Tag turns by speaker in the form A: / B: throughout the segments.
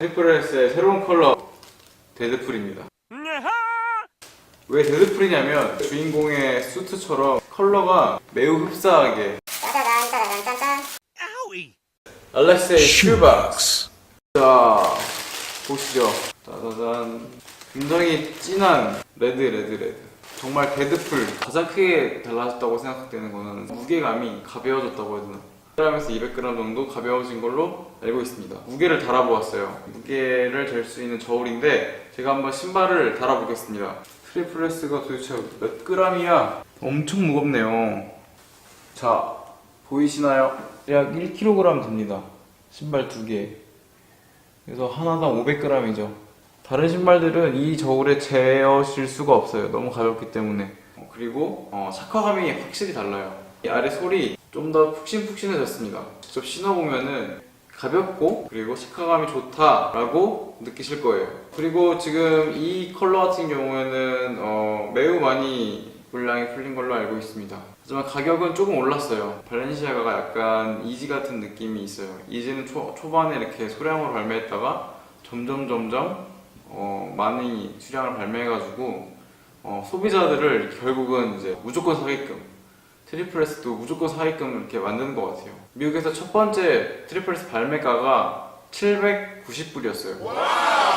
A: 트리플S의 새로운 컬러 데드풀입니다. 왜 데드풀이냐면 주인공의 수트처럼 컬러가 매우 흡사하게. 알렉세이 슈박스 자 보시죠. 짜자잔. 굉장히 진한 레드 레드 레드. 정말 데드풀 가장 크게 달라졌다고 생각되는 거는 무게감이 가벼워졌다고 해야 되나 100g에서 200g 정도 가벼워진 걸로 알고 있습니다 무게를 달아보았어요 무게를 잴 수 있는 저울인데 제가 한번 신발을 달아보겠습니다 트리플레스가 도대체 몇 g이야 엄청 무겁네요 자 보이시나요? 약 1kg 됩니다 신발 두개 그래서 하나당 500g이죠 다른 신발들은 이 저울에 재어실 수가 없어요. 너무 가볍기 때문에. 어, 그리고 어, 착화감이 확실히 달라요. 이 아래 솔이 좀 더 푹신푹신해졌습니다. 직접 신어보면은 가볍고 그리고 착화감이 좋다라고 느끼실 거예요. 그리고 지금 이 컬러 같은 경우에는 어, 매우 많이 물량이 풀린 걸로 알고 있습니다. 하지만 가격은 조금 올랐어요. 발렌시아가가 약간 이지 같은 느낌이 있어요. 이지는 초, 초반에 이렇게 소량으로 발매했다가 점점 점점 어, 많이 수량을 발매해가지고 어, 소비자들을 결국은 이제 무조건 사게끔 트리플스도 무조건 사게끔 이렇게 만드는 것 같아요. 미국에서 첫 번째 트리플스 발매가가 790불이었어요.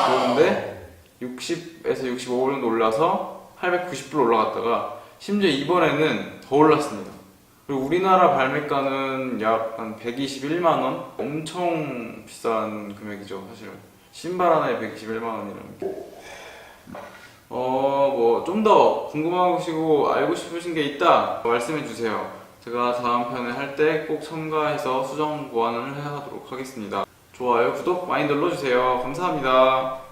A: 그런데 60에서 65불 정도 올라서 890불 올라갔다가 심지어 이번에는 더 올랐습니다. 그리고 우리나라 발매가는 약 한 121만 원? 엄청 비싼 금액이죠, 사실은. 신발 하나에 121만 원이라는 게. 어, 뭐, 좀 더 궁금하시고 알고 싶으신 게 있다? 말씀해 주세요. 제가 다음 편에 할 때 꼭 첨가해서 수정 보완을 하도록 하겠습니다. 좋아요, 구독 많이 눌러주세요. 감사합니다.